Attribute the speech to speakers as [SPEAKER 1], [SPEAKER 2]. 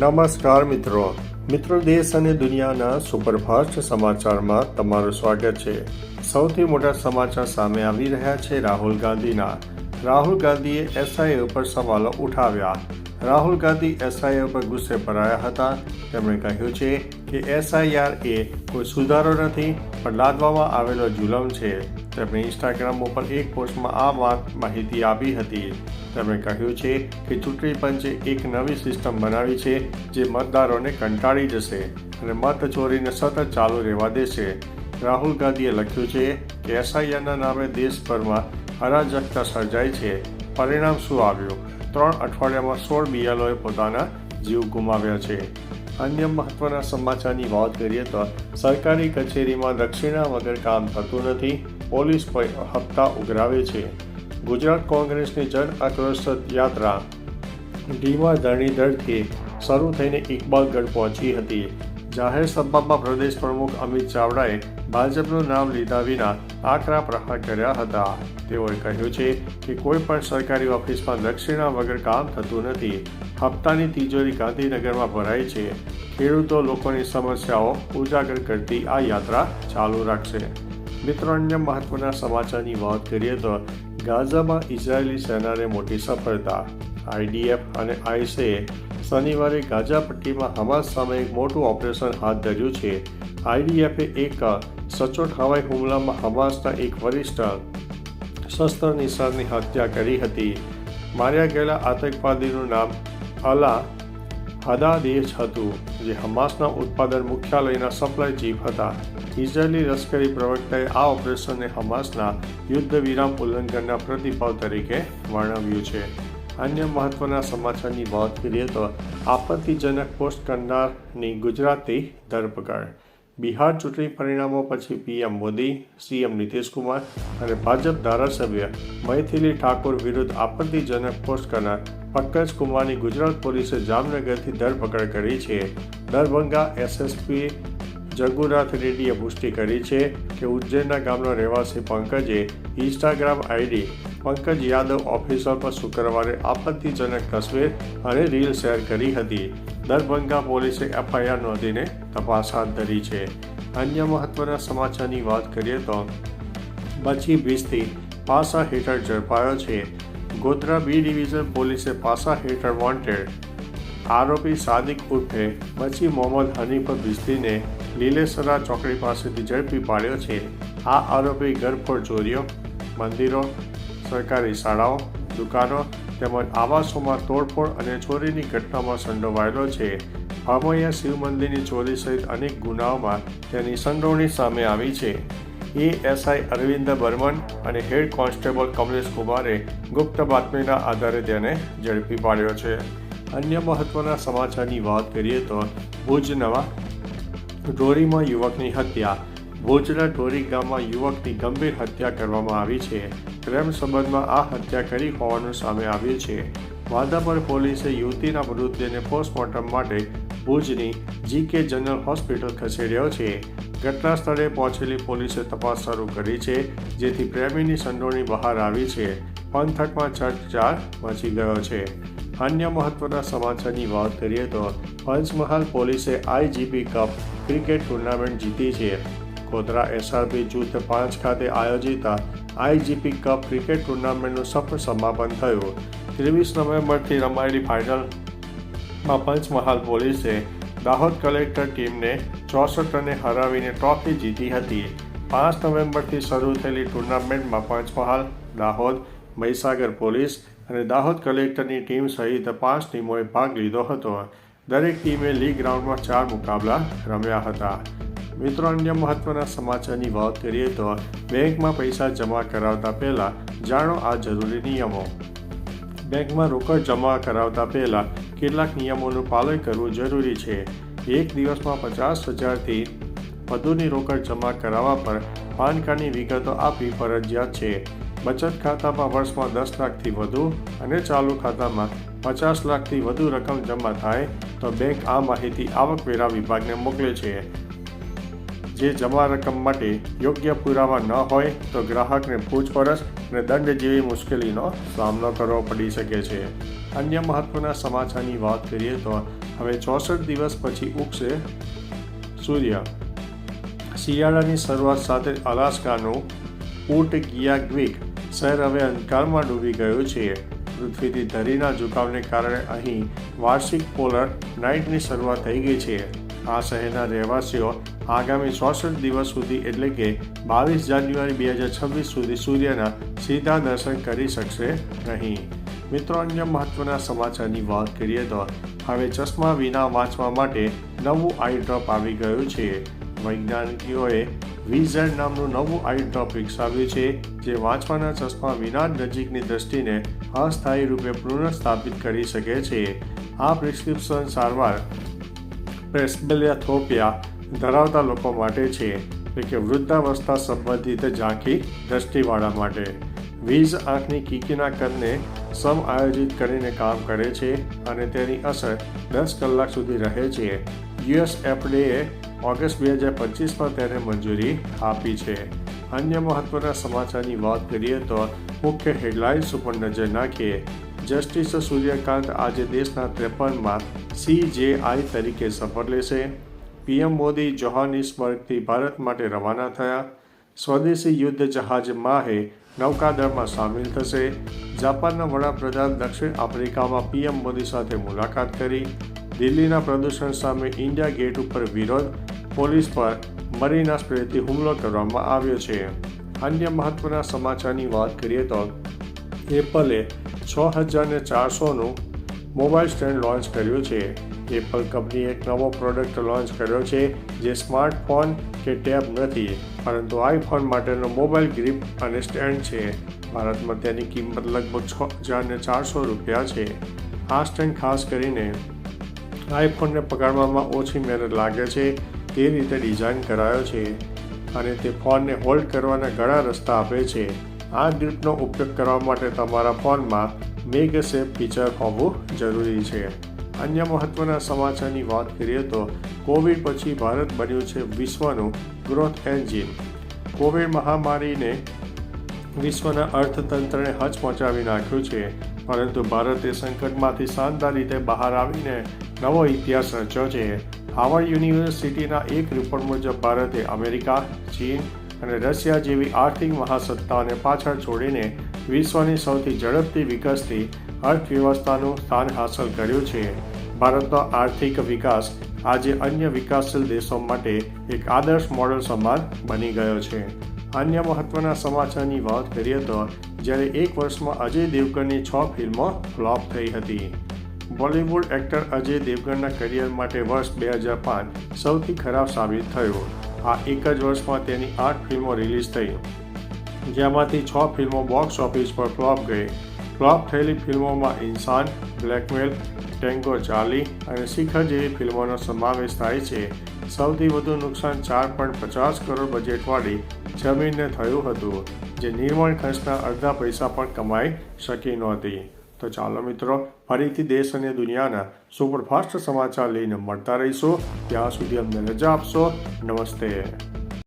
[SPEAKER 1] નમસ્કાર મિત્રો. મિત્રો દેશ અને દુનિયાના સુપરફાસ્ટ સમાચારમાં તમારું સ્વાગત છે. સૌથી મોટા સમાચાર સામે આવી રહ્યા છે રાહુલ ગાંધીના. રાહુલ ગાંધીએ એસઆઈ ઉપર સવાલો ઉઠાવ્યા. રાહુલ ગાંધી એસઆઈઆર પર ગુસ્સે ભરાયા હતા. તેમણે કહ્યું છે કે એસઆઈઆર એ કોઈ સુધારો નથી, પણ લાદવામાં આવેલો જુલમ છે. તેમણે ઇન્સ્ટાગ્રામ ઉપર એક પોસ્ટમાં આ વાત માહિતી આપી હતી. તેમણે કહ્યું છે કે ચૂંટણી પંચે એક નવી સિસ્ટમ બનાવી છે જે મતદારોને કંટાળી જશે અને મત ચોરીને સતત ચાલુ રહેવા દેશે. રાહુલ ગાંધીએ લખ્યું છે કે એસઆઈઆરના નામે દેશભરમાં અરાજકતા સર્જાઈ છે. પરિણામ શું આવ્યું? ત્રણ અઠવાડિયામાં સોળ બિયાલોએ પોતાના જીવ ગુમાવ્યા છે. અન્ય મહત્વના સમાચારની વાત કરીએ તો સરકારી કચેરીમાં દક્ષિણા વગર કામ થતું નથી, પોલીસ હપ્તા ઉઘરાવે છે. ગુજરાત કોંગ્રેસની જન આક્રોશ યાત્રા. ધીમા ધરણીધરથી શરૂ થઈને ઇકબાલગઢ પહોંચી હતી. જાહેર સભામાં પ્રદેશ પ્રમુખ અમિત ચાવડાએ ભાજપનું નામ લીધા વિના આકરા પ્રહાર કર્યા હતા. તેઓએ કહ્યું છે કે કોઈ પણ સરકારી ઓફિસમાં દક્ષિણા વગર કામ થતું નથી. હપ્તાની તિજોરી ગાંધીનગરમાં ભરાય છે. ખેડૂતો લોકોની સમસ્યાઓ ઉજાગર કરતી આ યાત્રા ચાલુ રાખશે. મિત્રો, અન્ય મહત્વના સમાચારની વાત કરીએ તો ગાઝામાં ઇઝરાયેલી સેનાને મોટી સફળતા. આઈડીએફ અને આઈસે શનિવારે ગાઝા પટ્ટીમાં હમાસ સામે એક મોટું ઓપરેશન હાથ ધર્યું છે. આઈડીએફે એક સચોટ હવાઈ હુમલામાં હમાસના એક વરિષ્ઠ શસ્ત્ર નિશાનની હત્યા કરી હતી. માર્યા ગયેલા આતંકવાદીનું નામ અલા હદાદેશ હતું, જે હમાસના ઉત્પાદન મુખ્યાલયના સપ્લાય ચીફ હતા. ઇઝરાયેલી લશ્કરી પ્રવક્તાએ આ ઓપરેશનને હમાસના યુદ્ધ વિરામ ઉલ્લંઘનના પ્રતિભાવ તરીકે વર્ણવ્યું છે. અન્ય મહત્વના સમાચારની વાત કરીએ તો, આપત્તિજનક પોસ્ટ કરનારની ગુજરાતી ધરપકડ. બિહાર ચૂંટણી પરિણામો પછી પીએમ મોદી, સીએમ નીતિશકુમાર અને ભાજપ ધારાસભ્ય મૈથિલી ઠાકોર વિરુદ્ધ આપત્તિજનક પોસ્ટ કરનાર પંકજ કુમારની ગુજરાત પોલીસે જામનગરથી ધરપકડ કરી છે. દરભંગા એસએસપી જગુનાથ રેડ્ડીએ પુષ્ટિ કરી છે કે ઉજ્જૈનના ગામનો રહેવાસી પંકજે Instagram ID Pankaj Yadav officer પર શુક્રવારે આપત્તિજનક તસવીર અને રીલ શેર કરી હતી. દરભંગા પોલીસે એફઆઈઆર નોંધીને તપાસ હાથ ધરી છે. અન્ય મહત્વના સમાચારની વાત કરીએ તો બચી ભીસ્તી પાસા હેઠળ ઝડપાયો છે. ગોધરા બી ડિવિઝન પોલીસે પાસા હેઠળ વોન્ટેડ આરોપી સાદિક ઉર્ફે બચી મોહમ્મદ હનીફ બિસ્તીને લીલેસરા ચોકડી પાસેથી ઝડપી પાડ્યો છે. આ આરોપી ઘરફોડ ચોરીઓ, મંદિરો, સરકારી શાળાઓ, દુકાનો તેમજ આવાસોમાં તોડફોડ અને ચોરીની ઘટનામાં સંડોવાયેલો છે. ભામૈયા શિવ મંદિરની ચોરી સહિત અનેક ગુનાઓમાં તેની સંડોવણી સામે આવી છે. એએસઆઈ અરવિંદ બર્મન અને હેડ કોન્સ્ટેબલ કમલેશ કુમારે ગુપ્ત બાતમીના આધારે તેને ઝડપી પાડ્યો છે. અન્ય મહત્વના સમાચારની વાત કરીએ તો ભુજ નવા ઢોરીમાં યુવકની હત્યા ભુજના ઢોરી ગામમાં યુવકની ગંભીર હત્યા કરવામાં આવી છે. પ્રેમ સંબંધમાં આ હત્યા કરી હોવાનું સામે આવ્યું છે. વાંદાપર પોલીસે યુવતીના મૃતદેહને પોસ્ટમોર્ટમ માટે ભુજની જીકે જનરલ હોસ્પિટલ ખસેડ્યો છે. ઘટના સ્થળે પહોંચેલી પોલીસે તપાસ શરૂ કરી છે, જેથી પ્રેમીની સંડોવણી બહાર આવી છે. પંથકમાં ચર્ચાર મચી ગયો છે. અન્ય મહત્વના સમાચારની વાત કરીએ તો પંચમહાલ પોલીસે આઈજીપી કપ ક્રિકેટ ટુર્નામેન્ટ જીતી છે. ગોધરા એસઆરપી જૂથ પાંચ ખાતે આયોજિત આઈજીપી કપ ક્રિકેટ ટુર્નામેન્ટનું સફળ સમાપન થયું. ત્રેવીસ નવેમ્બરથી રમાયેલી ફાઇનલમાં પંચમહાલ પોલીસે દાહોદ કલેક્ટર ટીમને ચોસઠ રને હરાવીને ટ્રોફી જીતી હતી. પાંચ નવેમ્બરથી શરૂ થયેલી ટુર્નામેન્ટમાં પંચમહાલ, દાહોદ, મહીસાગર પોલીસ અને દાહોદ કલેક્ટરની ટીમ સહિત પાંચ ટીમોએ ભાગ લીધો હતો. દરેક ટીમે લીગ ગ્રાઉન્ડમાં ચાર મુકાબલા રમ્યા હતા. મિત્રો, અન્ય મહત્વના સમાચારની વાત કરીએ તો બેંકમાં પૈસા જમા કરાવતા પહેલા જાણો આ જરૂરી નિયમો. બેંકમાં રોકડ જમા કરાવતા પહેલા કેટલાક નિયમોનું પાલન કરવું જરૂરી છે. એક દિવસમાં પચાસ હજારથી વધુની રોકડ જમા કરાવવા પર પાન કાર્ડની વિગતો આપવી ફરજિયાત છે. બચત ખાતામાં વર્ષમાં દસ લાખથી વધુ અને ચાલુ ખાતામાં પચાસ લાખથી વધુ રકમ જમા થાય તો બેંક આ માહિતી આવકવેરા વિભાગને મોકલે છે. જે જમા રકમ માટે યોગ્ય પુરાવા ન હોય તો ગ્રાહકને પૂછપરછ અને દંડ જેવી મુશ્કેલીનો સામનો કરવો પડી શકે છે. અન્ય મહત્વના સમાચારની વાત કરીએ તો હવે ચોસઠ દિવસ પછી ઉગશે સૂર્ય. શિયાળાની શરૂઆત સાથે અલાસ્કાનું પુટ ગિયાગ્વિક શહેર હવે અંધકારમાં ડૂબી ગયું છે. પૃથ્વીથી ધરીના ઝુકાવને કારણે અહીં વાર્ષિક પોલર નાઇટની શરૂઆત થઈ ગઈ છે. આ શહેરના રહેવાસીઓ આગામી ચોસઠ દિવસ સુધી એટલે કે બાવીસ જાન્યુઆરી બે હજાર છવ્વીસ સુધી સૂર્યના સીધા દર્શન કરી શકશે નહીં. મિત્રો, અન્ય મહત્વના સમાચારની વાત કરીએ તો હવે ચશ્મા વિના વાંચવા માટે નવું આઈ ડ્રોપ આવી ગયું છે. વૈજ્ઞાનિકોએ વિઝેડ નામનું નવું આઈ ડ્રોપ વિકસાવ્યું છે, જે વાંચવાના ચશ્મા વિના નજીકની દ્રષ્ટિને અસ્થાયી રૂપે પુનઃસ્થાપિત કરી શકે છે. આ પ્રિસ્ક્રિપ્શન સારવાર પ્રેસ્બેલિયાથોપિયા ધરાવતા લોકો માટે છે એટલે કે વૃદ્ધાવસ્થા સંબંધિત ઝાંખી દ્રષ્ટિવાળા માટે. વીજ આંખની કીકીના કદને સમ આયોજિત કરીને કામ કરે છે અને તેની અસર દસ કલાક સુધી રહે છે. યુએસ એફડીએ ઓગસ્ટ બે હજાર પચીસમાં તેને મંજૂરી આપી છે. અન્ય મહત્વના સમાચારની વાત કરીએ તો મુખ્ય હેડલાઇન્સ ઉપર નજર નાખીએ. જસ્ટિસ સૂર્યકાંત આજે દેશના ત્રેપનમાં સીજેઆઈ તરીકે શપથ લેશે. પીએમ મોદી જોહાનિસબર્ગથી ભારત માટે રવાના થયા. સ્વદેશી યુદ્ધ જહાજ માહે નૌકાદળમાં સામેલ થશે. જાપાનના વડાપ્રધાન દક્ષિણ આફ્રિકામાં પીએમ મોદી સાથે મુલાકાત કરી. દિલ્હીના પ્રદૂષણ સામે ઇન્ડિયા ગેટ ઉપર વિરોધ, પોલીસ પર મરીના સ્પ્રેથી હુમલો કરવામાં આવ્યો છે. અન્ય મહત્વના સમાચારની વાત કરીએ તો એપલે છ હજારને ચારસોનું મોબાઈલ સ્ટેન્ડ લોન્ચ કર્યું છે. એપલ કંપનીએ એક નવો પ્રોડક્ટ લોન્ચ કર્યો છે, જે સ્માર્ટફોન કે ટેબ નથી, પરંતુ આઈફોન માટેનો મોબાઈલ ગ્રીપ અને સ્ટેન્ડ છે. ભારતમાં તેની કિંમત લગભગ છ હજાર ને ચારસો રૂપિયા છે. આ સ્ટેન્ડ ખાસ કરીને આઈફોનને પકડવામાં ઓછી મહેનત લાગે છે, તે રીતે ડિઝાઇન કરાયો છે અને તે ફોનને હોલ્ડ કરવાના ઘણા રસ્તા આપે છે. આ ગ્રીપનો ઉપયોગ કરવા માટે તમારા ફોનમાં મેગ ફીચર હોવું જરૂરી છે. અન્ય મહત્વના સમાચારની વાત કરીએ તો કોવિડ પછી ભારત બન્યું છે વિશ્વનું ગ્રોથ એન્જિન કોવિડ મહામારીને વિશ્વના અર્થતંત્રને હચમચાવી નાખ્યું છે, પરંતુ ભારતે સંકટમાંથી શાનદાર રીતે બહાર આવીને નવો ઇતિહાસ રચ્યો છે. હાવર્ડ યુનિવર્સિટીના એક રિપોર્ટ મુજબ ભારતે અમેરિકા, ચીન અને રશિયા જેવી આર્થિક મહાસત્તાઓને પાછળ છોડીને વિશ્વની સૌથી ઝડપથી વિકસતી અર્થવ્યવસ્થાનું સ્થાન હાંસલ કર્યું છે. ભારતનો આર્થિક વિકાસ આજે અન્ય વિકાસશીલ દેશો માટે એક આદર્શ મોડલ સમાન બની ગયો છે. અન્ય મહત્વના સમાચારની વાત કરીએ તો, જ્યારે એક વર્ષમાં અજય દેવગણની છ ફિલ્મો ફ્લોપ થઈ હતી. બોલિવૂડ એક્ટર અજય દેવગણના કરિયર માટે વર્ષ બે હજાર પાંચ સૌથી ખરાબ સાબિત થયું. આ એક જ વર્ષમાં તેની આઠ ફિલ્મો રિલીઝ થઈ. જેમાંથી છ ફિલ્મો બોક્સ ઓફિસ પર ફ્લોપ ગઈ. ફ્લોપ થયેલી ફિલ્મોમાં ઇન્સાન, બ્લેકમેલ ટેંગો ચાર્લી અને શિખર જેવી ફિલ્મોનો સમાવેશ થાય છે. સૌથી વધુ નુકસાન ચાર પોઈન્ટ પચાસ કરોડ બજેટવાળી જમીનને થયું હતું, જે નિર્માણ ખર્ચના અડધા પૈસા પણ કમાઈ શકી નહોતી. તો ચાલો મિત્રો, ફરીથી દેશ અને દુનિયાના સુપરફાસ્ટ સમાચાર લઈને મળતા રહીશું. ત્યાં સુધી અમને રજા આપશો. નમસ્તે.